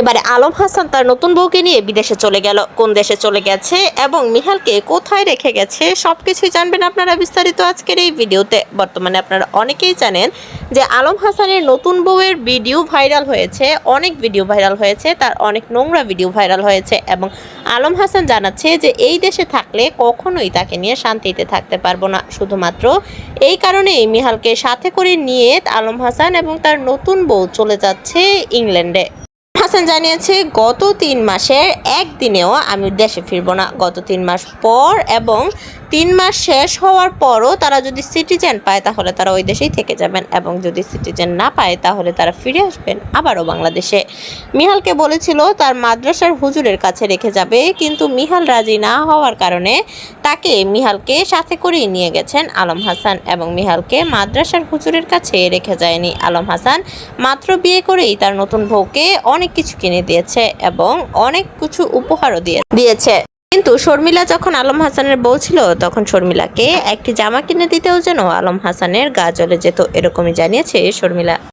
এবারে আলম হাসান তার নতুন বউকে নিয়ে বিদেশে চলে গেল। কোন দেশে চলে গেছে এবং মিহালকে কোথায় রেখে গেছে সব কিছুই জানবেন আপনারা বিস্তারিত আজকের এই ভিডিওতে। বর্তমানে আপনারা অনেকেই জানেন যে আলম হাসানের নতুন বউয়ের ভিডিও ভাইরাল হয়েছে, অনেক ভিডিও ভাইরাল হয়েছে, তার অনেক নোংরা ভিডিও ভাইরাল হয়েছে এবং আলম হাসান জানাচ্ছে যে এই দেশে থাকলে কখনোই তাকে নিয়ে শান্তিতে থাকতে পারব না। শুধুমাত্র এই কারণেই মিহালকে সাথে করে নিয়ে আলম হাসান এবং তার নতুন বউ চলে যাচ্ছে ইংল্যান্ডে। হাসান জানিয়েছে, গত তিন মাসের একদিনেও আমি দেশে ফিরবো না। গত তিন মাস পর এবং তিন মাস শেষ হওয়ার পরও তারা যদি সিটিজেন পায়, তাহলে তারা ওই দেশেই থেকে যাবেন এবং যদি সিটিজেন না পায়, তাহলে তারা ফিরে আসবেন আবারও বাংলাদেশে। মিহালকে বলেছিল, তার মাদ্রাসার হুজুরের কাছে রেখে যাবে। কিন্তু মিহাল রাজি না হওয়ার কারণে তাকে মিহালকে সাথে করেই নিয়ে গেছেন আলম হাসান এবং মিহালকে মাদ্রাসার হুজুরের কাছে রেখে যায়নি। আলম হাসান মাত্র বিয়ে করেই তার নতুন বউকে অনেক কিছু কিনে দিয়েছে এবং অনেক কিছু উপহারও দিয়ে দিয়েছে। কিন্তু শর্মিলা যখন আলম হাসানের বউ ছিল, তখন শর্মিলাকে একটি জামা কিনে দিতেও যেন আলম হাসানের গা জ্বলে যেত, এরকমই জানিয়েছে শর্মিলা।